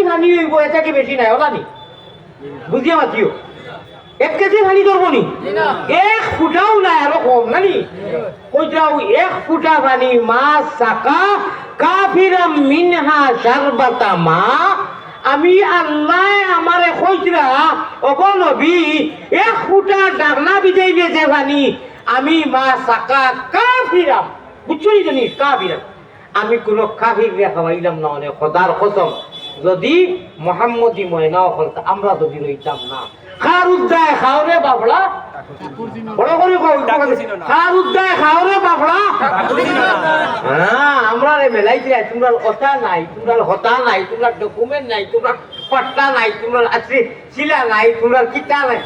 KG পানি হইব এটা কি বেশি নাই বুঝিয়া মাতিও। এক কেজি পানি ধরবো নি? এক ফুটাও নাই আরও কম নানি এক ফুটা পানি মা সাকা মিনহা মা। আমি আল্লাহ অগ নবী, এক ফুটা বেজে পানি আমি মা সাকা কাফিরাম বুঝছ নি জানিস আমি কোনো কাফির খাওয়াইলাম না অনেক খোদার কসম। যদি মোহাম্মদী ময়না হলত, আমরা যদি রইতাম না। খার উদ্দায় খাওরে বাবলা, বড় করে খার উদ্দায় খাওরে বাবলা। হ্যাঁ আমরা রে মেলাইছি তোমরা কথা নাই, তোমরা হতা নাই, তোমরা ডকুমেন্ট নাই, তোমরা পট্টা নাই, তোমরা আছে, শিলা নাই, তোমরা কিতা নাই।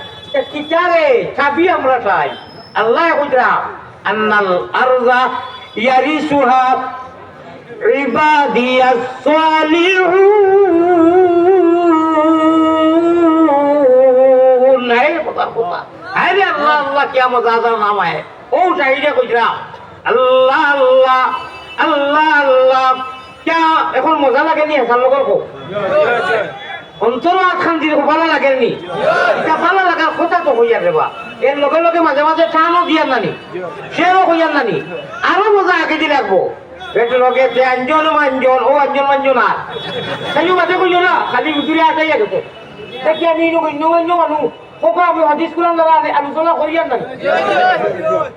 কিতা রে, চাবি আমরা চাই। আল্লাহ কইরা, আন্নাল আরজা ইয়ারিসুহা এখন মজা লাগে নি অন্তর আখান দিলে ভালো লাগে নি ভালো লাগার কথা তো হইয়া দেবা এর লগে লগে মাঝে মাঝে টানও দিয়া নানি সেও হইয়া নানি। আরও মজা আগে দি রাখব লগে যে আঞ্জন মাঞ্জন ও আঞ্জন মাঞ্জন আর তাই মাঝে কইও না খালি আটাই গেছে দেখি আমি ইনো অন্য অন্য মানুষ ওকে আমি আলোচনা নানি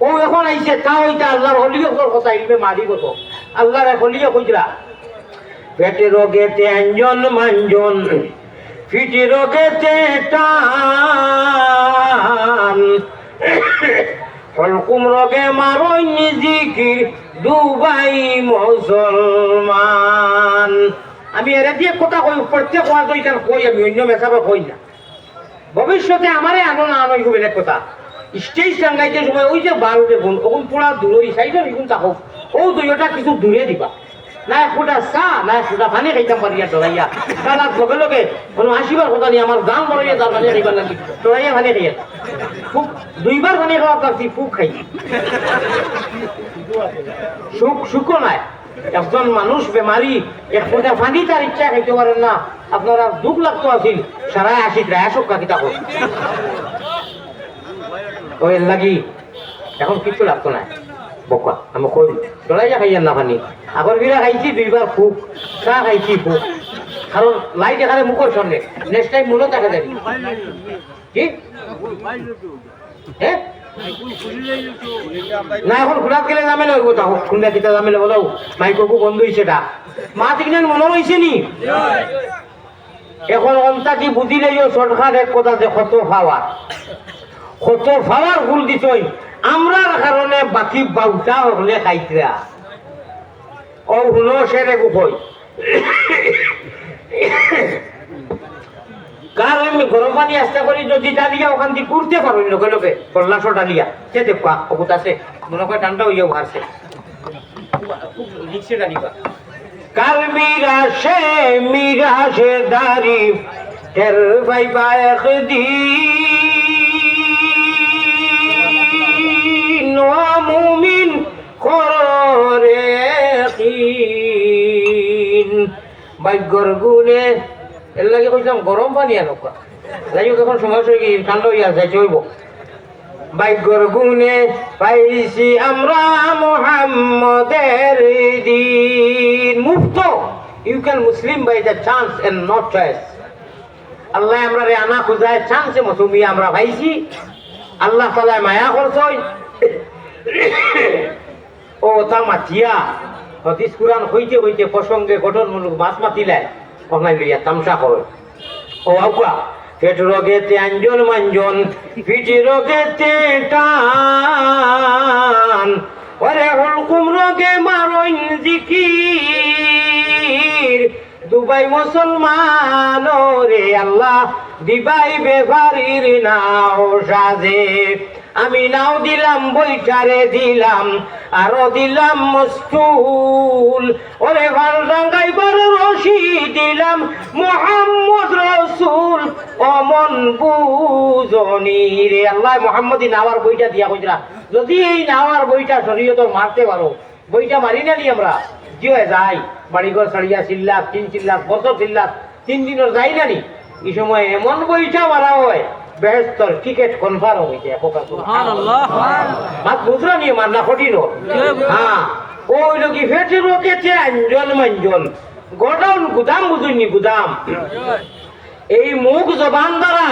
ও এখন আইছে তা ওইটা আল্লাহর কথা ইলমে মারিব তো আল্লাহর হলিও কইরা পেটে রোগেতে আঞ্জন মাঞ্জন ফিটি রোগেতে টান হলকুম রগে মারই জিকির দুবাই মুসলমান। আমি এর দিয়ে কথা কই, প্রত্যেক ওয়াজ ওইটার কই, আমি অন্য মেসাবে কই না। ভবিষ্যতে আমারে আনো না আনো এগুলো বেলেগ কথা। স্টেজ টাঙ্গাইতে সময় ওই যে বারুদে বোন, ওগুন পুরা দূরই, সাইডে এগুন থাকুক ও দুইটা কিছু দূরে দিবা। না ফুটা চা না ফুটা পানি খাইতাম পারিয়া তার লগে লগে কোনো আসিবার কথা নেই আমার গান বড়াইয়া তার পানি খাইবার পানি দুইবার পানি খাওয়া ফুক খাই। সুখ সুখও নাই। একজন মানুষ বেমারি এক ফোঁটা পানি তার ইচ্ছা খাইতে পারেন না। আপনারা দুঃখ লাগতো আছিল। সারায় আসি রায় সব কাকি ওই লাগি এখন কিছু লাগতো না বকা আমি কই ডরাইয়া খাইয়ার না পানি আগর বিরা খাইছি দুইবার ফুক। চা খাইছি, ফুক। কারণ লাইট এখানে মুখের সামনে নেক্সট টাইম মনে দেখা যাবে কি? হ্যাঁ না, এখন খোলাত গেলে যাবে না ওইটা হোক খুন্দা কিতা যাবে না বলো মাইকবু বন্ধ হয়েছে এটা মা তিকনেন মনে হয়েছে নি? এখন অন্তা কি বুঝিলে সরকার এক কথা যে কত পাওয়ার কত পাওয়ার ভুল দিছই। আমরার কারণে বাকি বাউটা হলে খাইতরা ও হুনো সেরে গুকই কার আমি গরম পানি আস্তে করি যদি ডালিয়া ওখান দিয়ে করতে পারো লোকে লোকে কল্লাশো ডালিয়া। সে দেখবা অকুত আছে। মনে করে ঠান্ডা হইয়া ডালিবা কাল মিরাশে মিরাশে দারি টের ভাই বায়ক দিন মুমিন করে ভাগ্যর গুণে, এর লাগে কইলাম গরম পানি আনকা যাই হোক, এখন হয়ে গিয়ে ঠান্ডা হইয়া চলব ভাগ্যর গুণে পাইছি আমরা মোহাম্মদের দিন। মুক্ত you can Muslim by the chance and not choice Allah আমরা রে আনা খুঁজায় চান্সে মৌসুমি আমরা পাইছি। আল্লাহ তালায় মায়া করছই। ও তা মাতিয়া হদিস কুরান হইতে হইতে প্রসঙ্গে গঠনমূলক মাছ মাতিলে ওখানে লইয়া তামসা করে। ও আউকা, পেট রোগেতে আঞ্জন মাঞ্জন পিঠি রোগেতে টান। ওরে হলকুম রোগে মারইন জিকির। দুবাই মুসলমান রে আল্লাহ, দিবাই বেভারির নাও সাজে। আমি নাও দিলাম বইটারে দিলাম, আরও দিলাম মস্তুল। ওরে ভালো ডাঙ্গাইবার রশি দিলাম মোহাম্মদ রসুল, অমন বুজনি রে আল্লাহ। মোহাম্মদী নাওয়ার বইটা দিয়া কইরা যদি এই নাওয়ার বইটা শরীয়তর মারতে পারো, বইটা মারি না নি আমরা? জিও যাই বাড়িঘর সারিয়া চিল্লাস তিন চিল্লাস বছর চিল্লাস তিন দিনের যাই না নি? এই সময় এমন বইটা মারা হয় বেহস্তর টিকেট কনফার্ম হয়েছে মাত বুঝরা নিয়ে মান্না কঠিন হ্যাঁ ওই লোকি ফেটে রোকেছে আঞ্জন মঞ্জন? গোডাউন গুদাম বুঝুনি গুদাম? এই মুখ জবান দ্বারা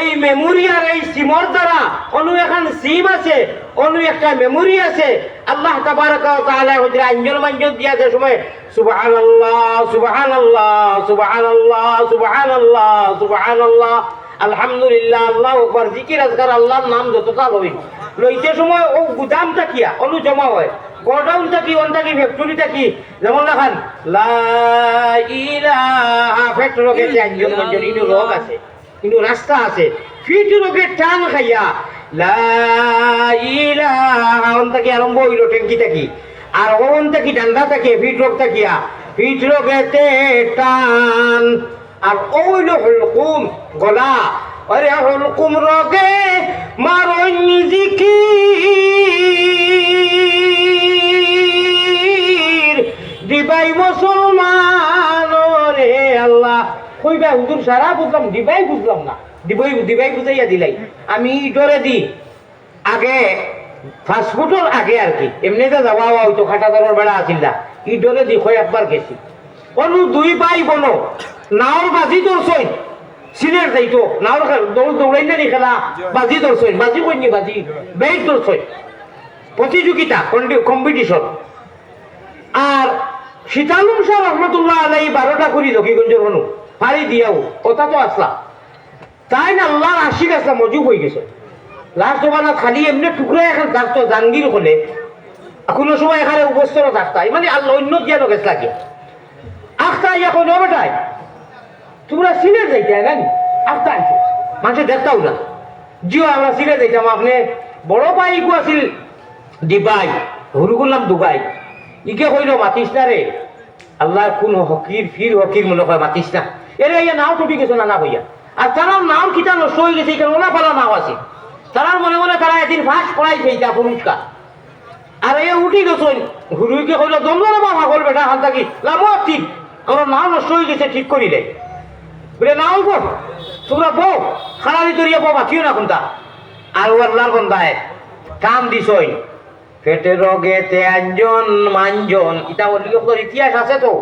এই মেমোরি আর এই সিমর দ্বারা অনু এখন সিম আছে অনু একটা মেমোরি আছে। আল্লাহ তাবারাকা তাআলা হজরে আঞ্জন মঞ্জন দিয়া যে সময় সুবহানাল্লাহ সুবহানাল্লাহ সুবহানাল্লাহ সুবহানাল্লাহ সুবহানাল্লাহ। আলহামদুলিল্লাহ, আল্লাহ আল্লাহর নাম যতটা লই সময়, ও গুদাম থাকিয়া অনু জমা হয়। থাকি অন থাকি থাকি। যেমন কিন্তু আছে কিন্তু রাস্তা আছে, ফিট টান খাইয়া অন থাকি আরম্ভ হইল ট্যাঙ্কি থাকি। আর ওন থাকি ডান্ডা থাকে, ফিট রোগ থাকিয়া, ফিট রোগেতে টান। আর ওইল হলকুম গলা। আরে হলকুম রোগে মারণ জিকির। দিবাই মুসলমান রে আল্লাহ। কইবা, হুজুর সারা বুঝলাম, দিবাই বুঝলাম না। দিবাই দিবাই বুঝাইয়া দিলাই। আমি ডরে দি। আগে ফাস্টফুডের আগে আর কি। এমনিতে যাওয়া হওয়া হইতো খাটা দানোর বেড়া আছিল না। ই ডরে দি কয় একবার গেছি। অনু দুই ভাই বনো নাওর বাজি ধরছই সিনিয়র যাইতো নাওর দৌড় দৌড়াই খেলা? বাজি ধরছই বাজি কইনি বাজি? বেট ধরছই প্রতিযোগিতা কম্পিটিশন আর সীতালুম শাহ রহমতুল্লাহ আলাই বারোটা করি লক্ষীগঞ্জের হনু পারি দিয়াও কথা তো আসলা তাই না আল্লাহর আশিক আসলা মজুব হয়ে গেছে। লাস্ট জমানা খালি এমনি টুকরা এখন থাকতো জাঙ্গির হলে, কোনো সময় এখানে উপস্থিত থাকতা মানে আল্লাহ অন্য জ্ঞান গেছে লাগে ইয়া কই সিনে যাইতে জানি? আখতা আইছো মানুষে দেখতাও না জিও আমরা সিনে যাইতাম, আপনি বড় আছিল করলাম দুবাই। ইকে কইল মাতিস না রে কোন হকির, ফির হকির মনে হয় মাতিস না এরে ইয়া নাও টুপি গেছো না না হইয়া আর তারার নাম কিতা নষ্ট হয়ে গেছে, এখানে ওলা পালা নাও আছে। তারার মনে মনে তারা একদিন ফার্স্ট পড়াই পেয়েছে পুরস্কার আর এ উঠি গেছেন হুরুইকে কইল, দমদম বা ভাগল বেটা, হাল থাকি লামো ঠিক আমার নাম নষ্ট হয়ে গেছে, ঠিক করিলে। বলে, না অল্প তোমরা বউ খালাদি তরিয়া বউ বাঁচিও না কোনটা? আর ও আল্লাহর বন্ধায়, কাম দিছই পেটে রোগে তেঞ্জন মাঞ্জন ইটা অলিগর ইতিহাস আছে তো।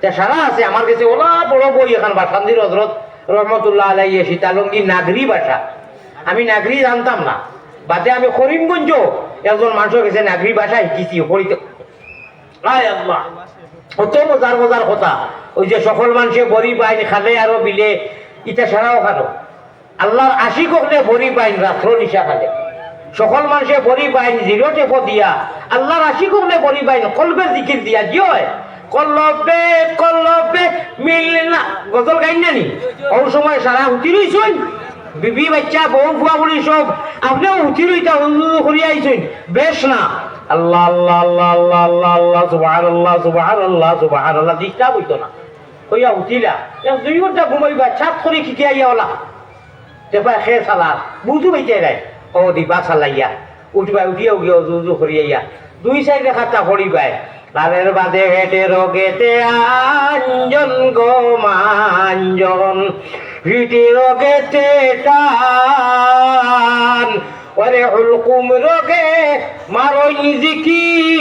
তা সারা আছে। আমার কাছে ওলা বড় বই এখন, বাসান্দির হজরত রহমতুল্লাহ আলাই সীতালঙ্গি নাগরি ভাষা আমি নাগরি জানতাম না। বাদে আমি করিমগঞ্জ একজন মানুষের কাছে নাগরি ভাষা শিখিছি। পড়িতে আয় আল্লাহ। কত মজার মজার কথা। ওই যে সকল মানুষে বড়ি পাইন খালে আরও বিলে ইটা সারাও খানো আল্লাহর আশিক হলে বড়ি পাইন রাত্র নিশা খালে। সকল মানুষে বড়ি পাইন জিরো টেপো দিয়া। আল্লাহর আশিক হলে বড়ি পাইন কলবে জিকির দিয়া, কি হয়? কল্লবে কল্লবে মিল না গজল গাইন না নি? ওই সময় সারা উঠি রইছুন বিবি বাচ্চা বউ ফুয়া বলি সব আপনিও উঠি রইতা করি আইছুন বেশ না। আল্লাহ আল্লাহ আল্লাহ আল্লাহ আল্লাহ আল্লাহ সুবহান আল্লাহ সুবহান আল্লাহ সুবহান আল্লাহ ডিস্টার্ব হইতো না। কইয়া উঠিলা, এ দুই ঘণ্টা ঘুমাইবা ছাপ করে খিকে আইয়া ওলা? তেপা খে সালা বুঝু পাইতে নাই। ও দিবা সালাইয়া উঠবা, উঠিয়া উঠিয়া উজু উজু করি আইয়া। দুই সাইডে খাতা পড়িবাই লালের বাদে হেঁটে রোগেতে আঞ্জন গো মাঞ্জন। ভিটি রোগেতে টান। ওরে হুলকুম রোগে মারই জিকির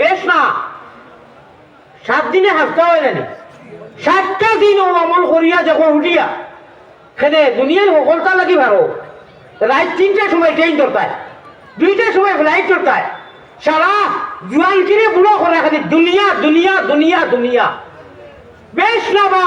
বেশ না। সাত দিনে হাসতে হয় জানি সাতটা দিন ও আমল করিয়া যখন উঠিয়া, খেলে দুনিয়ার সকলটা লাগি ভালো রাত তিনটার সময় ট্রেন ধরতায়, দুইটার সময় ফ্লাইট ধরতায়। সারা জুয়ান কিনে বুড়ো করে খালি দুনিয়া দুনিয়া দুনিয়া দুনিয়া। বেশ না বা।